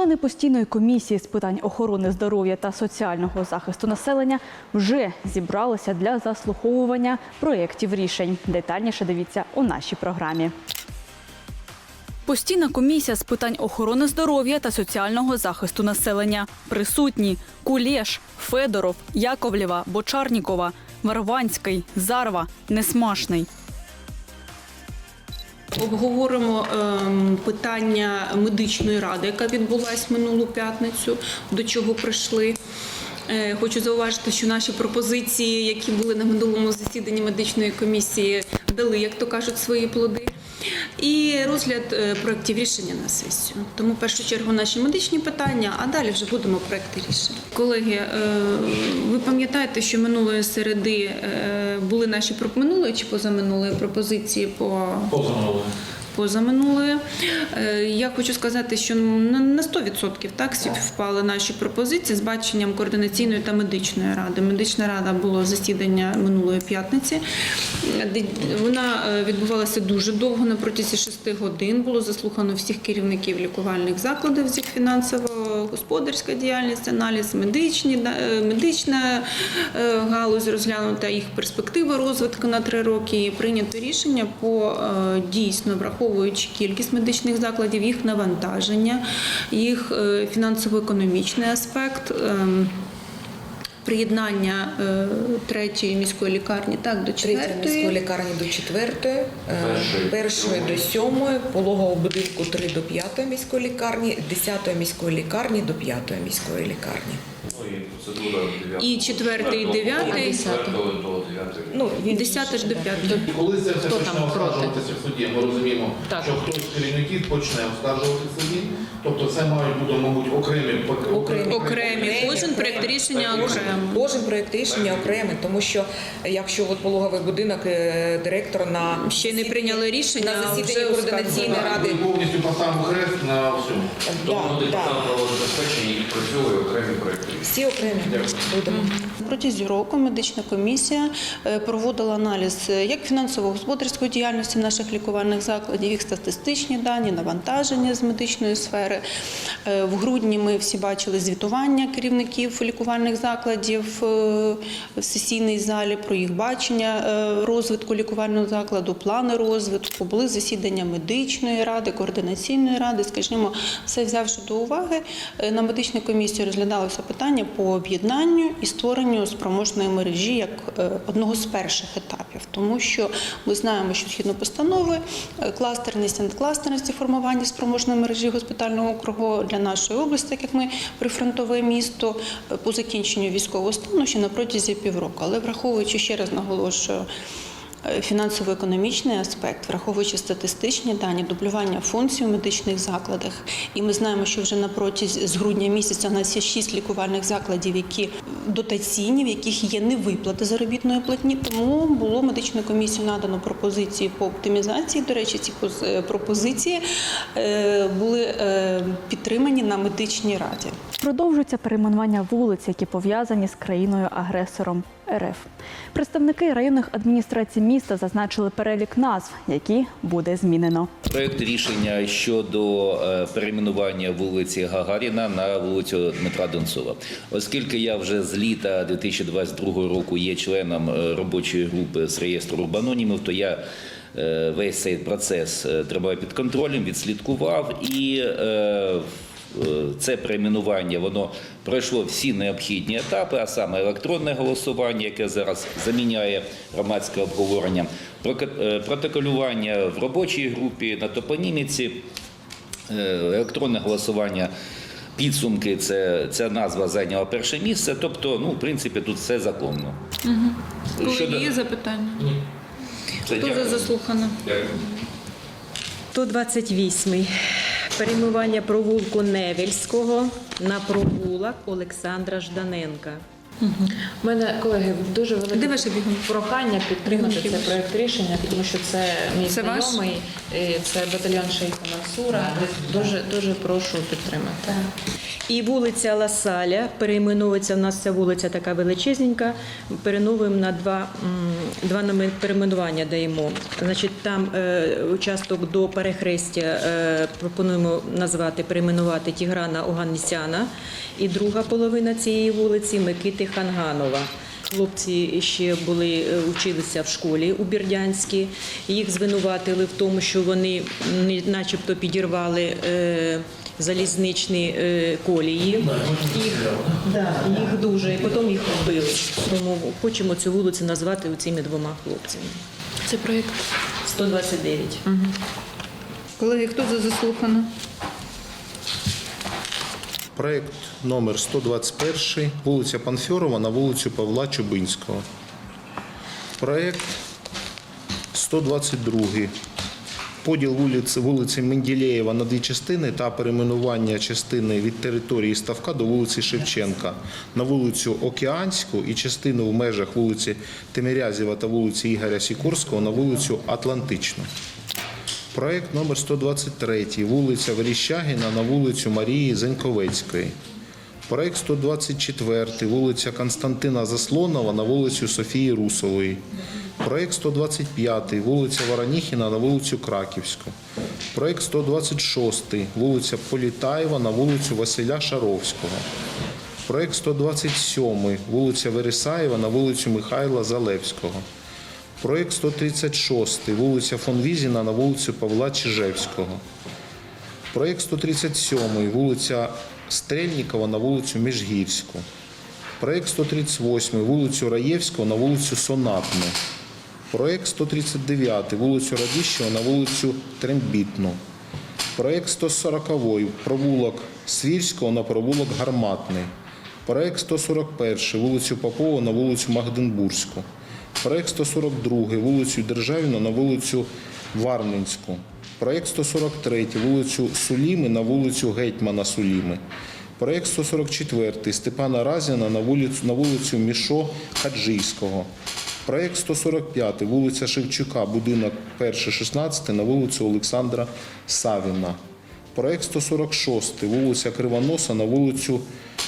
Члени постійної комісії з питань охорони здоров'я та соціального захисту населення вже зібралися для заслуховування проєктів рішень. Детальніше дивіться у нашій програмі. Постійна комісія з питань охорони здоров'я та соціального захисту населення. Присутні Кулєш, Федоров, Яковлєва, Бочарнікова, Варванський, Зарва, Несмашний. Обговоримо ем, питання медичної ради, яка відбулась минулу п'ятницю, до чого прийшли. Е, Хочу зауважити, що наші пропозиції, які були на минулому засіданні медичної комісії, дали, як то кажуть, свої плоди. І розгляд е, проєктів рішення на сесію. Тому в першу чергу наші медичні питання, а далі вже будемо проекти рішення. Колеги, е, ви пам'ятаєте, що минулої середи е, були наші про минулої чи позаминулої пропозиції по Позаминули. позаминулої. Е, Я хочу сказати, що на на 100% так впали наші пропозиції з баченням координаційної та медичної ради. Медична рада було засідання минулої п'ятниці. Вона е, відбувалася дуже довго, на протязі 6 годин. Було заслухано всіх керівників лікувальних закладів з їх фінансово-господарська діяльність, аналіз медичні, е, медична галузь розглянута, їх перспективи розвитку на три роки. І прийнято рішення по дійсно враховуючи кількість медичних закладів, їх навантаження, їх е, фінансово-економічний аспект. ем, Приєднання е, третьої міської лікарні так до Третьої четвертої. міської лікарні до четвертої, е, Першої. першої до сьомої, пологового будинку 3 до п'ятої міської лікарні, десятої міської лікарні до п'ятої міської лікарні. Ну і процедура 9. І четвертий, і дев'ятий. до 9. Ну, він Десяте ж до п'ятої. Коли це все Хто почне там проти? оскаржуватися в суді, ми розуміємо, Так. що хтось з керівників почне оскаржувати в суді. Тобто це мають бути, мабуть, окремі пак- Окремі. Окремі. Кожен проект рішення окремо. кожен проєкт рішення окремий, тому що якщо от пологовий будинок е, директор на Ще не прийняли рішення, на а вже засіданні координаційної оскаржували. ради. Ми повністю поставимо хрест на всьому. Тому Да, буде да. і працює окремі проекти. Всі окремі будемо. Протягом року медична комісія е, проводила аналіз е, як фінансово-господарської діяльності наших лікувальних закладів, їх статистичні дані, навантаження з медичної сфери. Е, В грудні ми всі бачили звітування керівників лікувальних закладів в сесійній залі про їх бачення розвитку лікувального закладу, плани розвитку. Були засідання медичної ради, координаційної ради. Скажімо, все взявши до уваги, на медичній комісії розглядалося питання по об'єднанню і створенню спроможної мережі як е, одного з перших етапів, тому що ми знаємо, що згідно постанови е, кластерність і формування спроможної мережі госпітального округу для нашої області, так як ми прифронтове місто, е, по закінченню військового стану ще на протязі півроку. Але враховуючи ще раз наголошую. Фінансово-економічний аспект, враховуючи статистичні дані, дублювання функцій у медичних закладах, і ми знаємо, що вже на протязі з грудня місяця у нас є шість лікувальних закладів, які дотаційні, в яких є невиплати заробітної платні. Тому було медичною комісією надано пропозиції по оптимізації. До речі, ці поз- пропозиції е, були е, підтримані на медичній раді. Продовжується перейменування вулиць, які пов'язані з країною-агресором РФ. Представники районних адміністрацій міста зазначили перелік назв, які буде змінено. Проект рішення щодо е, перейменування вулиці Гагаріна на вулицю Дмитра Донцова. Оскільки я вже з літа 2022 року є членом е, робочої групи з реєстру урбанонімів, то я е, весь цей процес тримаю під контролем, відслідкував і. Е, це перейменування воно пройшло всі необхідні етапи, а саме електронне голосування, яке зараз заміняє громадське обговорення, е, протоколювання в робочій групі на топоніміці, е, електронне голосування. Підсумки, це назва зайняла перше місце. Тобто, ну, в принципі, тут все законно. Коли є запитання? Ні. Хто за заслухано? 128-й. Перейменування провулку Невельського на провулок Олександра Жданенка. У мене, колеги, дуже велике прохання підтримати Бігунки цей проект рішення, тому що це мій Це знайомий, і це батальйон Шейха Мансура. Дуже дуже прошу підтримати. І вулиця Ласаля перейменовується. У нас ця вулиця така величезненька. Перейменуємо на два, два номер- перейменування даємо. Значить, там е, участок до перехрестя е, пропонуємо назвати, перейменувати Тіграна Оганнісяна. І друга половина цієї вулиці Микити Ханганова. Хлопці ще були е, училися в школі у Бірдянській. Їх звинуватили в тому, що вони начебто підірвали е, залізничні е, колії. Їх, да, їх дуже, і потім їх вбили. Тому хочемо цю вулицю назвати цими двома хлопцями. Це проект 129. Колеги, хто за заслухано? Проект номер 121, вулиця Панфьорова на вулицю Павла Чубинського. Проект 122. Поділ вулиці, вулиці Менделєєва на дві частини та перейменування частини від території Ставка до вулиці Шевченка на вулицю Океанську і частину в межах вулиці Тимирязєва та вулиці Ігоря Сікорського на вулицю Атлантичну. Проект номер 123, вулиця Веріщагіна на вулицю Марії Зеньковецької. Проект 124, вулиця Константина Заслонова на вулицю Софії Русової. Проект 125, вулиця Вороніхіна на вулицю Краківську. Проект 126, вулиця Політаєва на вулицю Василя Шаровського. Проект 127, вулиця Вересаєва на вулицю Михайла Залевського. Проект 136, вулиця фон Візіна на вулицю Павла Чижевського. Проект 137, вулиця Стрельникова на вулицю Міжгірську. Проект 138, вулицю Раєвського на вулицю Сонатну. Проект 139, вулицю Радіщева на вулицю Трембітну. Проект 140, провулок Свірського на провулок Гарматний. Проект 141, вулицю Попова на вулицю Магденбурзьку. Проект 142, вулицю Державіна на вулицю Варненську. Проект 143, вулицю Суліми на вулицю Гетьмана Суліми. Проект 144, Степана Разіна на вулицю, на вулицю Мішо Хаджийського. Проект 145, вулиця Шевчука, будинок 1-16 на вулицю Олександра Савіна. Проект 146, вулиця Кривоноса на вулицю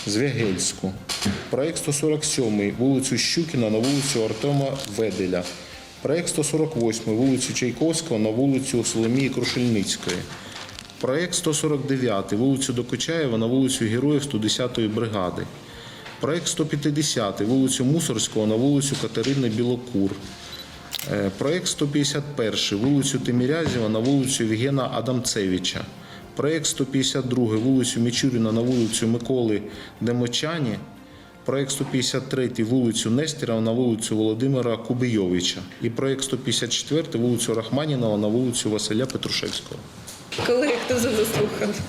Звягельську. Проект 147, вулицю Щукіна на вулицю Артема Веделя. Проект 148, вулицю Чайковського на вулицю Соломії Крушельницької. Проект 149, вулицю Докучаєва на вулицю Героїв 110-ї бригади. Проект 150, вулицю Мусорського на вулицю Катерини Білокур. Е, Проект 151, вулицю Тимірязєва на вулицю Євгена Адамцевича. Проект 152, вулицю Мічуріна на вулицю Миколи Демочані. Проект 153, вулицю Нестерова на вулицю Володимира Кубийовича. І проект 154, вулицю Рахманінова на вулицю Василя Петрушевського. Колеги, хто за заслухав?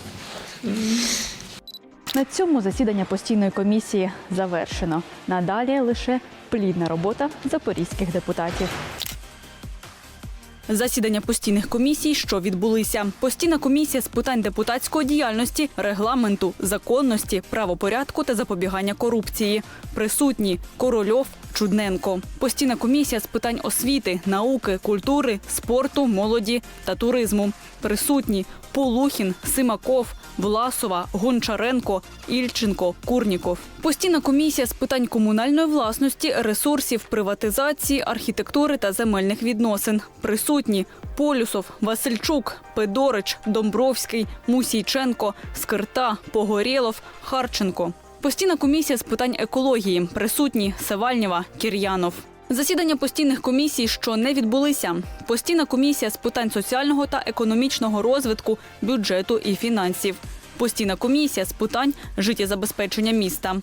На цьому засідання постійної комісії завершено. Надалі лише плідна робота запорізьких депутатів. Засідання постійних комісій, що відбулися. Постійна комісія з питань депутатської діяльності, регламенту, законності, правопорядку та запобігання корупції. Присутні Корольов, Чудненко. Постійна комісія з питань освіти, науки, культури, спорту, молоді та туризму. Присутні Полухін, Симаков, Власова, Гончаренко, Ільченко, Курніков. Постійна комісія з питань комунальної власності, ресурсів, приватизації, архітектури та земельних відносин. Присутні Полюсов, Васильчук, Педорич, Домбровський, Мусійченко, Скирта, Погорєлов, Харченко. Постійна комісія з питань екології. Присутні Савальнєва, Кір'янов. Засідання постійних комісій, що не відбулися. Постійна комісія з питань соціального та економічного розвитку, бюджету і фінансів. Постійна комісія з питань життєзабезпечення міста.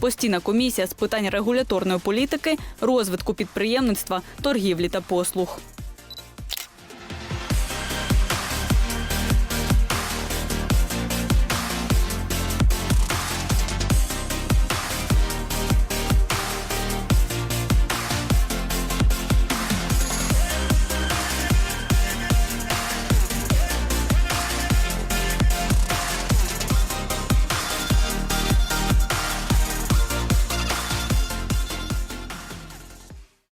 Постійна комісія з питань регуляторної політики, розвитку підприємництва, торгівлі та послуг.